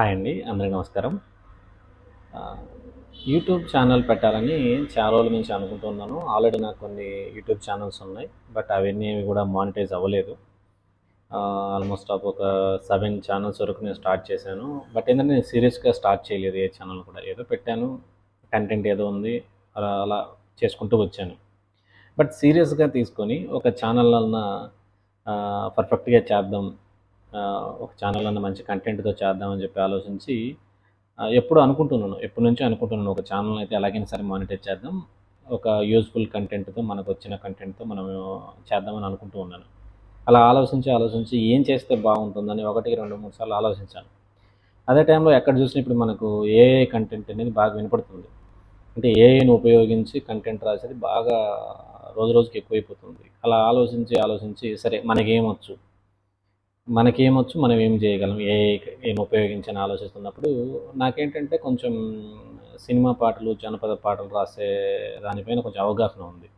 Hi అండి అందరికీ నమస్కారం. యూట్యూబ్ ఛానల్ పెట్టాలని చాలా రోజుల నుంచి అనుకుంటున్నాను ఆల్రెడీ నాకు కొన్ని యూట్యూబ్ ఛానల్స్ ఉన్నాయి బట్ అవన్నీ కూడా మానిటైజ్ అవ్వలేదు. ఆల్మోస్ట్ ఆఫ్ ఒక సెవెన్ ఛానల్స్ వరకు నేను స్టార్ట్ చేశాను. బట్ ఏంటంటే నేను సీరియస్గా స్టార్ట్ చేయలేదు ఏ ఛానల్ కూడా. ఏదో పెట్టాను కంటెంట్ ఏదో ఉంది అలా అలా చేసుకుంటూ వచ్చాను. బట్ సీరియస్గా తీసుకొని ఒక ఛానల్ వలన పర్ఫెక్ట్గా చేద్దాం ఒక ఛానల్ అన్న మంచి కంటెంట్తో చేద్దామని చెప్పి ఆలోచించి ఎప్పుడు అనుకుంటున్నాను. ఎప్పటి నుంచో అనుకుంటున్నాను. ఒక ఛానల్ అయితే ఎలాగైనా సరే మానిటైజ్ చేద్దాం. ఒక యూజ్ఫుల్ కంటెంట్తో మనకు వచ్చిన కంటెంట్తో మనం చేద్దామని అనుకుంటూ ఉన్నాను. అలా ఆలోచించి ఆలోచించి ఏం చేస్తే బాగుంటుందని ఒకటి రెండు మూడు సార్లు ఆలోచించాను. అదే టైంలో ఎక్కడ చూసినా ఇప్పుడు మనకు ఏ కంటెంట్ అనేది బాగా వినపడుతుంది. అంటే ఏఐని ఉపయోగించి కంటెంట్ రాసేది బాగా రోజు రోజుకి ఎక్కువైపోతుంది. అలా ఆలోచించి ఆలోచించి సరే మనకేమొచ్చు మనకేమొచ్చు మనం ఏం చేయగలం? ఏ ఏం ఉపయోగించని ఆలోచిస్తున్నప్పుడు నాకేంటంటే కొంచెం సినిమా పాటలు జానపద పాటలు రాసే దానిపైన కొంచెం అవగాహన ఉంది.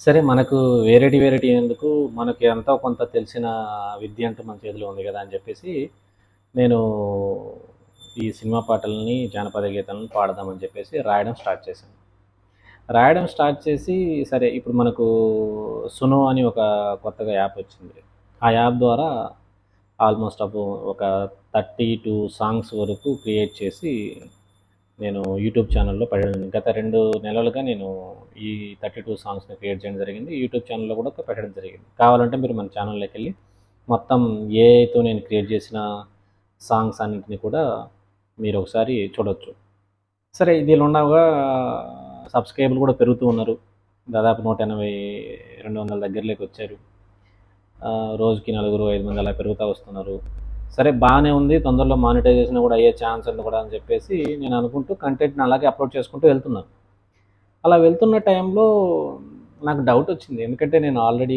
సరే మనకు వేరేటి వేరేటి ఎందుకు మనకి ఎంతో కొంత తెలిసిన విద్య అంటూ మన చేతిలో ఉంది కదా అని చెప్పేసి నేను ఈ సినిమా పాటలని జానపద గీతాలను పాడదామని చెప్పేసి రాయడం స్టార్ట్ చేశాను. రాయడం స్టార్ట్ చేసి సరే ఇప్పుడు మనకు సునో అని ఒక కొత్తగా యాప్ వచ్చింది. ఆ యాప్ ద్వారా ఆల్మోస్ట్ అప్ ఒక థర్టీ టూ సాంగ్స్ వరకు క్రియేట్ చేసి నేను యూట్యూబ్ ఛానల్లో పెట్టడం. గత రెండు నెలలుగా నేను ఈ థర్టీ టూ సాంగ్స్ని క్రియేట్ చేయడం జరిగింది. యూట్యూబ్ ఛానల్లో కూడా పెట్టడం జరిగింది. కావాలంటే మీరు మన ఛానల్లోకి వెళ్ళి మొత్తం ఏఐతో నేను క్రియేట్ చేసిన సాంగ్స్ అన్నింటినీ కూడా మీరు ఒకసారి చూడవచ్చు సరే దీనిలో ఉండగా సబ్స్క్రైబర్లు కూడా పెరుగుతూ ఉన్నారు. దాదాపు నూట ఎనభై రెండు వందల దగ్గరలోకి వచ్చారు. రోజుకి నలుగురు ఐదు మంది అలా పెరుగుతూ వస్తున్నారు. సరే బాగానే ఉంది తొందరలో మానిటైజేషన్ కూడా అయ్యే ఛాన్స్ ఉంది కూడా అని చెప్పేసి నేను అనుకుంటూ కంటెంట్ని అలాగే అప్లోడ్ చేసుకుంటూ వెళ్తున్నాను. అలా వెళ్తున్న టైంలో నాకు డౌట్ వచ్చింది. ఎందుకంటే నేను ఆల్రెడీ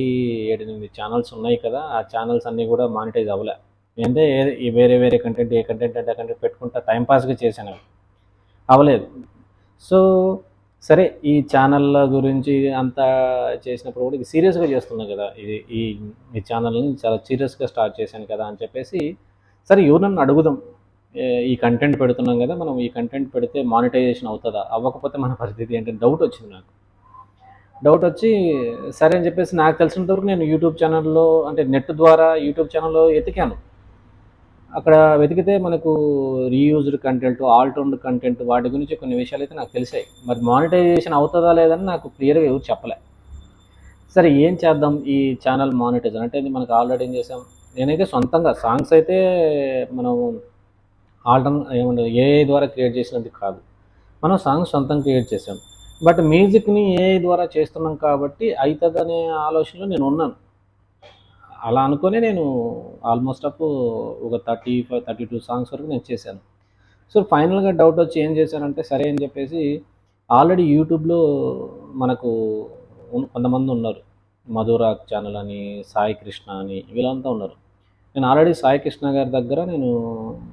ఏడెనిమిది ఛానల్స్ ఉన్నాయి కదా ఆ ఛానల్స్ అన్నీ కూడా మానిటైజ్ అవ్వలే. అంటే ఏ- ఈ వేరే వేరే కంటెంట్ ఏ కంటెంట్ అంటే కంటెంట్ పెట్టుకుంటా టైంపాస్గా చేశాను. అవ్వలేదు. సో సరే ఈ ఛానళ్ళ గురించి అంతా చేసినప్పుడు కూడా ఇది సీరియస్గా చేస్తున్నా కదా. ఇది ఈ ఈ ఛానల్ని చాలా సీరియస్గా స్టార్ట్ చేశాను కదా అని చెప్పేసి సరే ఎవరన్నా అడుగుదాం. ఈ కంటెంట్ పెడుతున్నాం కదా మనం ఈ కంటెంట్ పెడితే మానిటైజేషన్ అవుతుందా? అవ్వకపోతే మన పరిస్థితి ఏంటంటే డౌట్ వచ్చింది నాకు. డౌట్ వచ్చి సరే అని చెప్పేసి నాకు తెలిసినంతవరకు నేను యూట్యూబ్ ఛానల్లో అంటే నెట్ ద్వారా యూట్యూబ్ ఛానల్లో ఎతికాను. అక్కడ వెతికితే మనకు రీయూజ్డ్ కంటెంట్ ఆల్టౌండ్ కంటెంట్ వాటి గురించి కొన్ని విషయాలు అయితే నాకు తెలిసాయి. మరి మానిటైజేషన్ అవుతుందా లేదని నాకు క్లియర్గా ఎవరు చెప్పలే. సరే ఏం చేద్దాం ఈ ఛానల్ మానిటైజ్ అంటే ఇది మనకు ఆల్రెడీ ఏం చేసాం నేనైతే సొంతంగా సాంగ్స్ అయితే మనం ఆల్టర్న్ ఏమంటారు ఏఐ ద్వారా క్రియేట్ చేసినది కాదు. మనం సాంగ్స్ సొంతంగా క్రియేట్ చేసాం బట్ మ్యూజిక్ని ఏఐ ద్వారా చేస్తున్నాం కాబట్టి అవుతుందనే ఆలోచనలో నేను ఉన్నాను. అలా అనుకునే నేను ఆల్మోస్ట్ అప్ ఒక thirty five thirty two songs వరకు నేను చేశాను. సో ఫైనల్గా డౌట్ వచ్చి ఏం చేశానంటే సరే అని చెప్పేసి ఆల్రెడీ యూట్యూబ్లో మనకు కొంతమంది ఉన్నారు. మధురాక్ ఛానల్ అని సాయి కృష్ణ అని వీళ్ళంతా ఉన్నారు. నేను ఆల్రెడీ సాయి కృష్ణ గారి దగ్గర నేను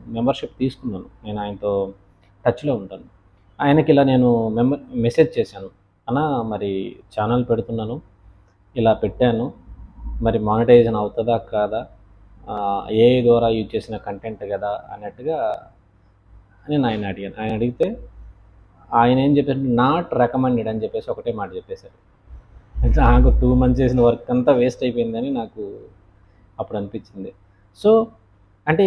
మెంబర్షిప్ తీసుకున్నాను. నేను ఆయనతో టచ్లో ఉంటాను. ఆయనకి ఇలా నేను మెంబర్ మెసేజ్ చేశాను. అన్న మరి ఛానల్ పెడుతున్నాను. ఇలా పెట్టాను. మరి మానిటైజేషన్ అవుతుందా కాదా? ఏ ద్వారా యూజ్ చేసిన కంటెంట్ కదా అన్నట్టుగా నేను ఆయన అడిగాను. ఆయన అడిగితే ఆయన ఏం చెప్పారు నాట్ రికమెండెడ్ అని చెప్పేసి ఒకటే మాట చెప్పేశారు. అంటే నాకు టూ మంత్స్ చేసిన వర్క్ అంతా వేస్ట్ అయిపోయిందని నాకు అప్పుడు అనిపించింది. సో అంటే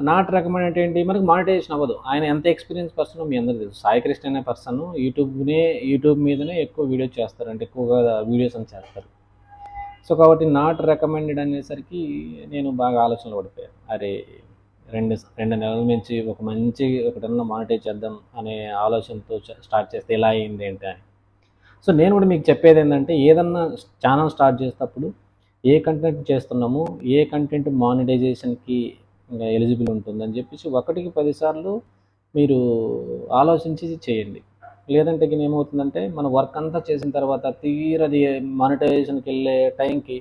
నాట్ రికమెండ్ అంటే ఏంటి? మనకు మానిటైజేషన్ అవ్వదు. ఆయన ఎంత ఎక్స్పీరియన్స్ పర్సన్ మీ అందరికీ తెలుసు. సాయి కృష్ణ అనే పర్సన్ యూట్యూబ్నే యూట్యూబ్ మీదనే ఎక్కువ వీడియో చేస్తారు. అంటే ఎక్కువగా వీడియోస్ అని చేస్తారు. సో కాబట్టి నాట్ రికమెండెడ్ అనేసరికి నేను బాగా ఆలోచనలు పడిపోయాను అరే రెండు రెండు నెలల నుంచి ఒక మంచి ఒకటన్నా మానిటైజ్ చేద్దాం అనే ఆలోచనతో స్టార్ట్ చేస్తే ఎలా అయింది ఏంటి అని. సో నేను కూడా మీకు చెప్పేది ఏంటంటే ఏదన్నా ఛానల్ స్టార్ట్ చేసేటప్పుడు ఏ కంటెంట్ చేస్తున్నాము ఏ కంటెంట్ మానిటైజేషన్కి ఎలిజిబుల్ ఉంటుందని చెప్పేసి ఒకటికి పదిసార్లు మీరు ఆలోచించి చేయండి. లేదంటే ఇక ఏమవుతుందంటే మన వర్క్ అంతా చేసిన తర్వాత తీరది మానిటైజేషన్కి వెళ్ళే టైంకి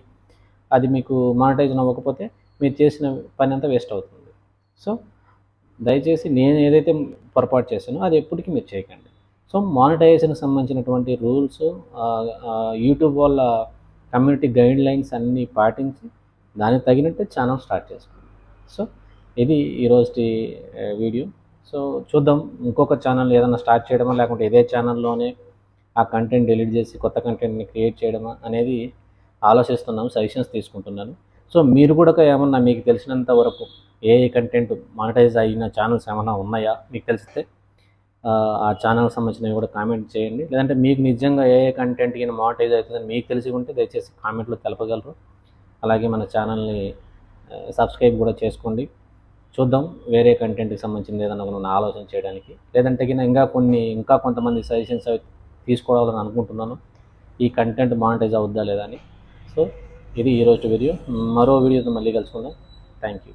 అది మీకు మానిటైజేషన్ అవ్వకపోతే మీరు చేసిన పని అంతా వేస్ట్ అవుతుంది. సో దయచేసి నేను ఏదైతే పొరపాటు చేశానో అది ఎప్పటికీ మీరు చేయకండి. సో మానిటైజేషన్కి సంబంధించినటువంటి రూల్స్ యూట్యూబ్ వాళ్ళ కమ్యూనిటీ గైడ్ లైన్స్ అన్నీ పాటించి దానికి తగినట్టే ఛానల్ స్టార్ట్ చేసుకోండి. సో ఇది ఈరోజు వీడియో సో చూద్దాం ఇంకొక ఛానల్ ఏదైనా స్టార్ట్ చేయడమా లేకుంటే ఇదే ఛానల్లోనే ఆ కంటెంట్ డిలీట్ చేసి కొత్త కంటెంట్ని క్రియేట్ చేయడమా అనేది ఆలోచిస్తున్నాము సజెషన్స్ తీసుకుంటున్నాను. సో మీరు కూడా ఏమన్నా మీకు తెలిసినంత వరకు ఏ కంటెంట్ మానిటైజ్ అయిన ఛానల్స్ ఏమైనా ఉన్నాయా? మీకు తెలిస్తే ఆ, ఛానల్ ఛానల్కి సంబంధించినవి కూడా కామెంట్ చేయండి. లేదంటే మీకు నిజంగా ఏ ఏ కంటెంట్ కింద మానిటైజ్ అవుతుందని మీకు తెలిసి ఉంటే దయచేసి కామెంట్లో తెలపగలరు. అలాగే మన ఛానల్ని సబ్స్క్రైబ్ కూడా చేసుకోండి. చూద్దాం వేరే కంటెంట్కి సంబంధించింది ఏదైనా మనం ఆలోచన చేయడానికి. లేదంటే ఇంకా కొన్ని ఇంకా కొంతమంది సజెషన్స్ అవి తీసుకోవాలని అనుకుంటున్నాను. ఈ కంటెంట్ మానిటైజ్ అవుద్దా లేదా అని. సో ఇది ఈరోజు వీడియో. మరో వీడియోతో మళ్ళీ కలుసుకుందాం. Thank you